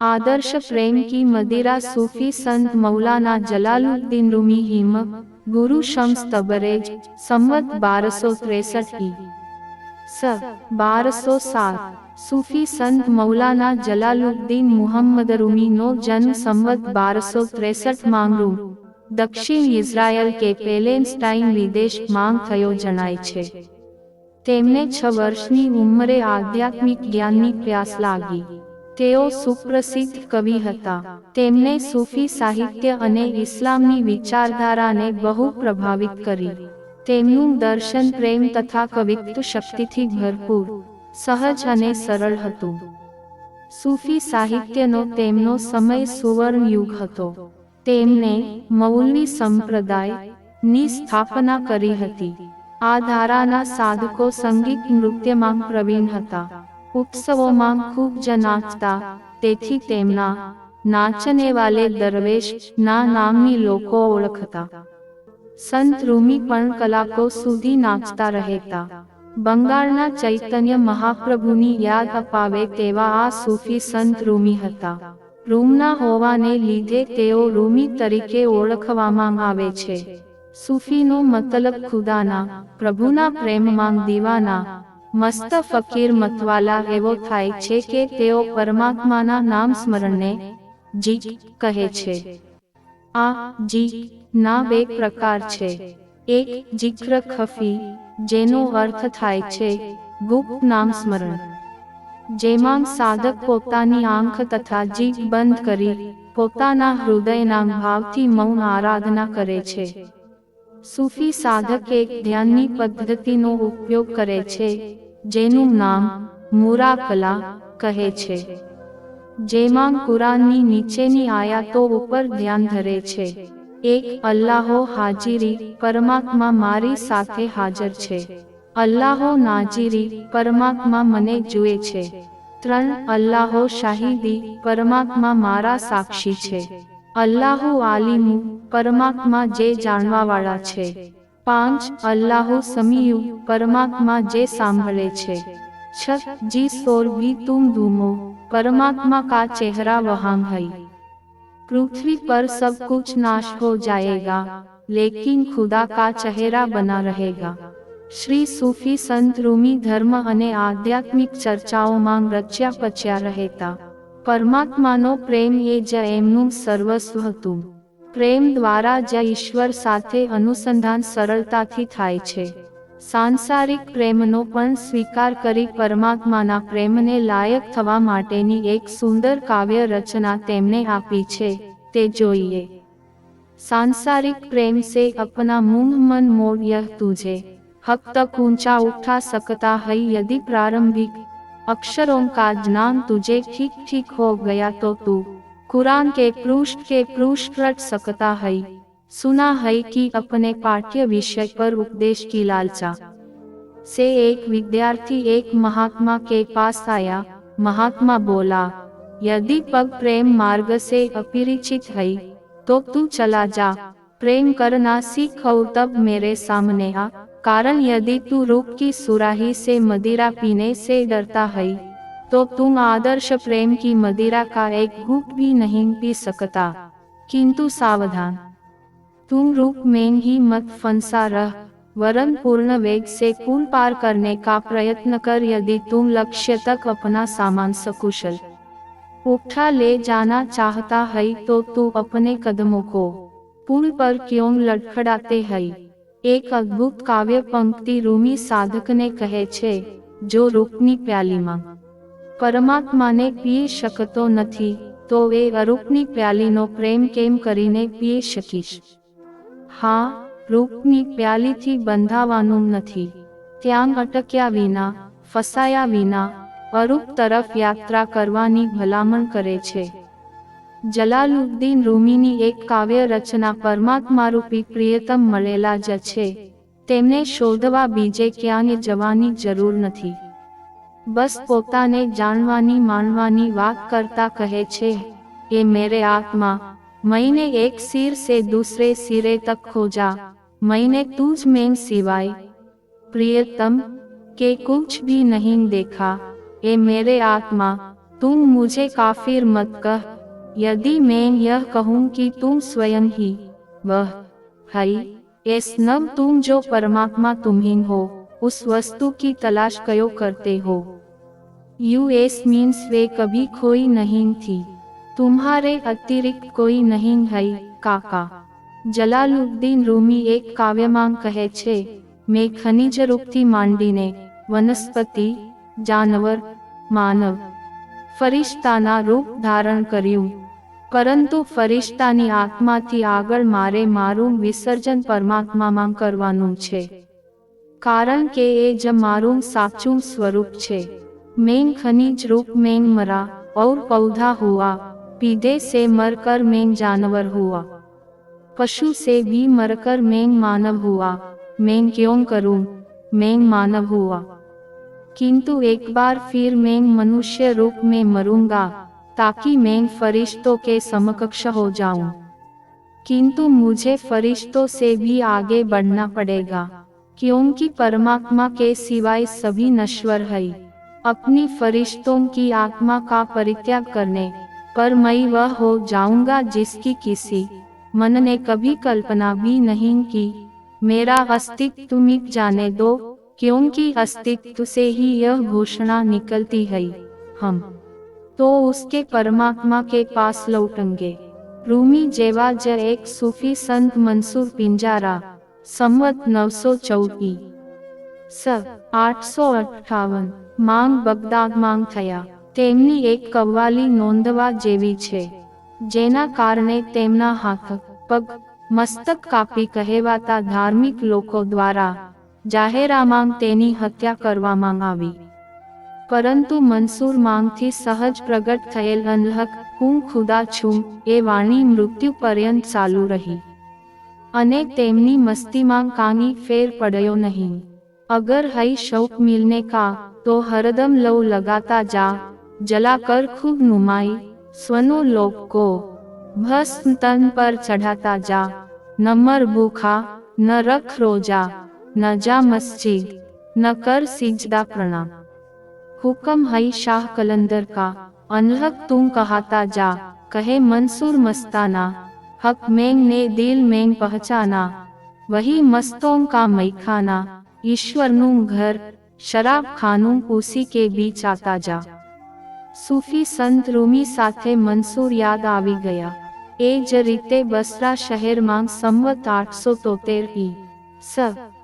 आदर्श प्रेम की मदिरा सूफी संत मौलाना जलालुद्दीन रूमी हिम गुरु शम्स तबरेज संवत बारसो त्रेसठ की स बारसो सात सूफी संत मौलाना जलालुद्दीन મુહમ્મદ રૂમીનો જન્મ સંવત બારસો ત્રેસઠ માંગરૂ દક્ષિણ ઇઝરાયલ કે પેલેન્સ્ટાઇન વિદેશ માંગ થયો જણાય છે તેમને છ વર્ષની ઉંમરે આધ્યાત્મિક જ્ઞાનની પ્યાસ લાગી તેઓ સુપ્રસિદ્ધ કવિ હતા. તેમને સૂફી સાહિત્ય અને ઇસ્લામની વિચારધારાને બહુ પ્રભાવિત કરી. તેમનું દર્શન પ્રેમ તથા કવિત્વ શક્તિથી ભરપૂર, સહજ અને સરળ હતું. સૂફી સાહિત્યનો તેમનો સમય સુવર્ણ યુગ હતો. તેમને મૌલવી સંપ્રદાયની સ્થાપના કરી હતી. આ ધારાના સાધકો સંગીત નૃત્યમાં પ્રવીણ હતા. ઉત્સવોમાં ખૂબ જ નાચતા તેથી તેમના નાચને વાલે દરવેશ ના નામની લોકો ઓળખતા. સંત રૂમી પણ કલાકો સુધી નાચતા રહેતા. બંગાળના ચૈતન્ય મહાપ્રભુની યાદ અપાવે તેવા આ સૂફી સંત રૂમી હતા. રૂમના હોવાને લીધે તેઓ રૂમી તરીકે ઓળખવામાં આવે છે. સૂફીનો મતલબ ખુદાના, પ્રભુના પ્રેમમાં દીવાના મસ્ત ફકીર મતવાલા એવો થાય છે કે તેઓ પરમાત્માના નામ સ્મરણને જી કહે છે. આ જી ના બે પ્રકાર છે. એક જિક્ર ખફી, જેનો અર્થ થાય છે ગુપ્ત નામ સ્મરણ. જેમાં સાધક પોતાની આંખ તથા જીભ બંધ કરી પોતાના હૃદયના ભાવથી મૌન આરાધના કરે છે. સૂફી સાધક એક ધ્યાનની પદ્ધતિનો ઉપયોગ કરે છે. જેનું નામ મુરાકલા કહે છે, જેમાં કુરાનની નીચેની આયાતો ઉપર ધ્યાન ધરે છે. એક અલ્લાહો હાજીરી પરમાત્મા મારી સાથે હાજર છે. અલ્લાહો નાજીરી પરમાત્મા મને જુએ છે. ત્રણ અલ્લાહો શાહિદી પરમાત્મા મારા સાક્ષી છે. અલ્લાહુ આલિમુ પરમાત્મા જે જાણવાવાળા છે. પાંચ અલ્લાહુ સમીયુ પરમાત્મા જે સાંભળે છે. છ જી સોર ભી તુમ ધૂમો, પરમાત્મા કા ચહેરા વહાંગ હૈ. પૃથ્વી પર સબ કુછ નાશ હો જાયેગા, લેકિન ખુદા કા ચહેરા બના રહેગા. શ્રી સૂફી સંત રૂમી ધર્મ અને આધ્યાત્મિક ચર્ચાઓમાં રચ્યા પચ્યા રહેતા. પરમાત્માનો પ્રેમ એ જ એમનું સર્વસ્વ હતું. પ્રેમ દ્વારા જ ઈશ્વર સાથે અનુસંધાન સરળતાથી થાય છે સાંસારિક પ્રેમનો પણ સ્વીકાર કરી પરમાત્માના પ્રેમને લાયક થવા માટેની એક સુંદર કાવ્ય રચના તેમને આપી છે તે જોઈએ सांसारिक प्रेम से अपना मुंह मन मोड़ यह तुझे हक तक ऊंचा उठा सकता है यदि प्रारंभिक अक्षरों का ज्ञान तुझे ठीक ठीक हो गया तो तू कुरान के पृष्ठ के पृष्ठ रट सकता है। सुना है कि अपने पाठ्य विषय पर उपदेश की लालचा। से एक विद्यार्थी एक महात्मा के पास आया। महात्मा बोला, यदि पग प्रेम मार्ग से अपरिचित है तो तू चला जा। प्रेम करना सीख और तब मेरे सामने आ। कारण यदि तू रूप की सुराही से मदिरा पीने से डरता है तो तुम आदर्श प्रेम की मदिरा का एक घूट भी नहीं पी सकता। किंतु सावधान। तुम रूप में ही मत फंसा रह, वरन पूर्ण वेग से कुल पार करने का प्रयत्न कर यदि तुम लक्ष्य तक अपना सामान सकुशल। उठा ले जाना चाहता है तो तू अपने कदमों को। पुल पर क्यों लड़खड़ाते है? एक अद्भुत काव्य पंक्ति रूमी साधक ने कहे छे, जो रुकनी प्याली मांग પરમાત્માને પી શકતો નથી, તો એ અરૂપની પ્યાલીનો પ્રેમ કેમ કરીને પી શકીશ? હા, રૂપની પ્યાલીથી બંધાવાનું નથી. ત્યાં અટક્યા વિના, ફસાયા વિના, અરૂપ તરફ યાત્રા કરવાની ભલામણ કરે છે. જલાલુદ્દીન રૂમીની એક કાવ્ય રચના પરમાત્મારૂપી પ્રિયતમ મળેલા જ છે. તેમને શોધવા બીજે ક્યાંય જવાની જરૂર નથી. બસ પોતાને જાણવાની માણવાની વાત કરતા કહે છે એ મેરે આત્મા मैंने एक सिर से दूसरे सिरे तक खोजा मैंने तुझ में सिवाय प्रियतम के कुछ भी नहीं देखा ए मेरे आत्मा तुम मुझे काफिर मत कह यदि मैं यह कहूँ कि तुम स्वयं ही वह है एस नब तुम जो परमात्मा तुम्ही हो उस वस्तु की तलाश कयो करते हो यू एस मीन्स वे कभी खोई नहीं थी तुम्हारे अतिरिक्त कोई नहीं है કાકા જલાલુદ્દીન રૂમી એક કાવ્યમાં કહે છે મેં ખનિજ રૂપથી માંડીને વનસ્પતિ જાનવર માનવ ફરિશ્તાના રૂપ ધારણ કર્યું પરંતુ ફરિશ્તાની આત્માથી આગળ મારે મારું વિસર્જન પરમાત્મામાં કરવાનું છે કારણ કે એ જ મારું સાચું સ્વરૂપ છે મેં ખનિજ રૂપ મેં મરા और पौधा हुआ पीधे से मरकर मैं जानवर हुआ पशु से भी मरकर मैं मानव हुआ मैं क्यों करूं मैं मानव हुआ किंतु एक बार फिर मैं मनुष्य रूप में मरूंगा ताकि मैं फरिश्तों के समकक्ष हो जाऊं किंतु मुझे फरिश्तों से भी आगे बढ़ना पड़ेगा क्योंकि परमात्मा के सिवाय सभी नश्वर है। अपनी फरिश्तों की आत्मा का परित्याग करने पर मैं वह हो जाऊँगा जिसकी किसी मन ने कभी कल्पना भी नहीं की। मेरा अस्तित्व मिट जाने दो, क्योंकि अस्तित्व से ही यह घोषणा निकलती है, हम तो उसके परमात्मा के पास लौटेंगे। रूमी जेवा ज एक सूफी संत मंसूर पिंजारा। સંવત નવસો ચૌદી સ, આઠસો અઠ્ઠાવન. માંગ બગદાદ માંગ થયા. તેમની એક કવ્વાલી નોંધવા જેવી છે. જેના કારણે તેમના હાથ, પગ, મસ્તક કાપી કહેવાતા ધાર્મિક લોકો દ્વારા જાહેરામાં તેની હત્યા કરવામાં આવી. પરંતુ મનસૂર માંગથી સહજ પ્રગટ થયેલ અનહક, હું ખુદા છું, એ વાણી મૃત્યુ પર્યંત ચાલુ રહી. અને તેમની મસ્તીમાં કાંઈ ફેર પડ્યો નહીં. અગર હઈ શૌક મિલને કા, તો હરદમ લવ લગાતા જા. જલાકર ખૂબ નુમાઈ, સ્વનો લોક કો. ભસ્મ તન પર ચઢાતા જા. નમર ભૂખા, ન રખ રોજા. ન જા મસ્જિદ, ન કર સિજદા પ્રણામ હુકમ હઈ શાહ કલંદર કા. અનહક તું કહાતા જા. કહે મંસૂર મસ્તાના. हक में ने दिल में पहचाना वही मस्तों का मैखाना ईश्वर नु घर शराब खानू उसी के बीच आता जा सूफी संत रूमी સાથે મંસૂર યાદ આવી ગયા એ જ રીતે બસરા શહેરમાં સંવત આઠસો તોતેર ઈ સ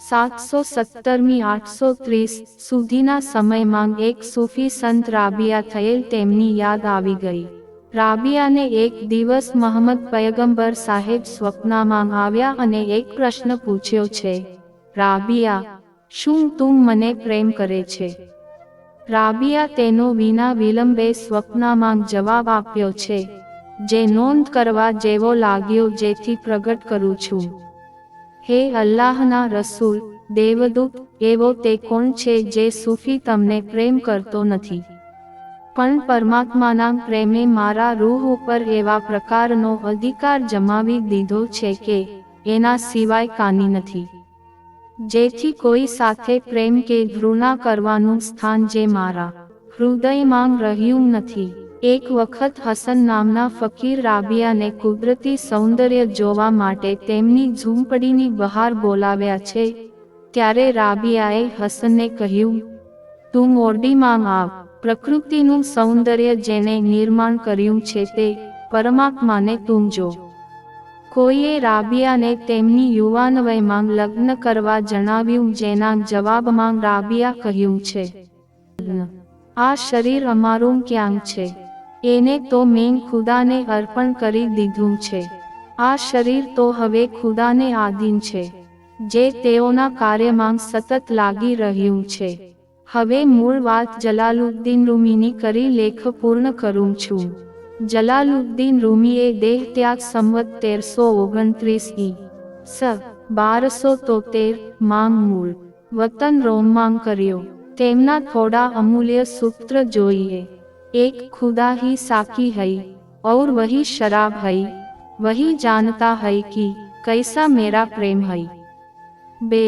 સાતસો સત્તરમી આઠસો ત્રીસ સુધીના સમયમાં એક સૂફી સંત રાબિયા થયેલ તેમની યાદ આવી ગઈ રાબિયાને એક દિવસ મહમ્મદ પયગંબર સાહેબ સ્વપ્નમાં આવ્યા અને એક પ્રશ્ન પૂછ્યો છે, રાબિયા, શું તું મને પ્રેમ કરે છે? રાબિયા તેનો વિના વિલંબે સ્વપ્નમાં જવાબ આપ્યો છે, જે નોંધ કરવા જેવો લાગ્યો જેથી પ્રગટ કરું છું. હે અલ્લાહના રસૂલ, દેવદૂત, એવો તે કોણ છે જે સૂફી તમને પ્રેમ કરતો નથી? પણ પરમાત્માના પ્રેમે મારા રૂહ ઉપર એવા પ્રકારનો અધિકાર જમાવી દીધો છે કે એના સિવાય કાની નથી. જેથી કોઈ સાથે પ્રેમ કે ઘૃણા કરવાનું સ્થાન જે મારા હૃદયમાં રહ્યું નથી. એક વખત હસન નામના ફકીર રાબિયાને કુદરતી સૌંદર્ય જોવા માટે તેમની ઝૂંપડીની બહાર બોલાવ્યા છે, ત્યારે રાબિયાએ હસનને કહ્યું, તું ઓરડીમાં આવ. પ્રકૃતિનું સૌંદર્ય જેને નિર્માણ કર્યું છે તે પરમાત્માને તું જો કોઈએ રાબિયાને તેમની યુવાન વયમાં લગ્ન કરવા જણાવ્યું જેના જવાબમાં રાબિયા કહ્યું છે આ શરીર અમારું ક્યાંક છે? એને તો મેં ખુદાને અર્પણ કરી દીધું છે. આ શરીર તો હવે ખુદાને આધીન છે, જે તેઓના કાર્યમાં સતત લાગી રહ્યું છે. હવે મૂળ વાત જલાલુદ્દીન રૂમીની કરી લેખ પૂર્ણ કરું છું જલાલુદ્દીન રૂમીએ દેહ ત્યાગ સંવત તેરસો ઓગણત્રીસ ઈ સ બારસો તોતેર માંગ મૂળ વતન રોમમાં કર્યો તેમના થોડા અમૂલ્ય સૂત્ર જોઈએ એક ખુદા ही साकी है और वही शराब है वही जानता है कि कैसा मेरा प्रेम है બે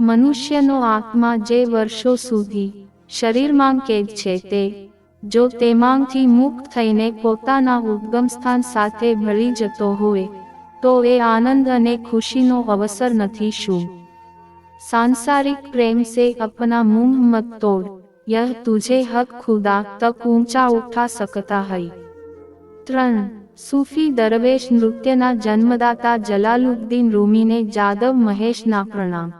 મનુષ્યનો આત્મા જે વર્ષો સુધી શરીરમાં કેદ છે તે જો તેમાંથી મુક્ત થઈને પોતાના ઉદ્ગમસ્થાન સાથે ભળી જતો હોય તો એ આનંદ અને ખુશીનો અવસર નથી શું सांसारिक प्रेम से अपना मुंह मत तोड़ यह तुझे हक खुदा तक ऊंचा उठा सकता है ત્રણ સૂફી દરવેશ નૃત્યના જન્મદાતા જલાલુદ્દીન રૂમીને જાદવ મહેશના પ્રણામ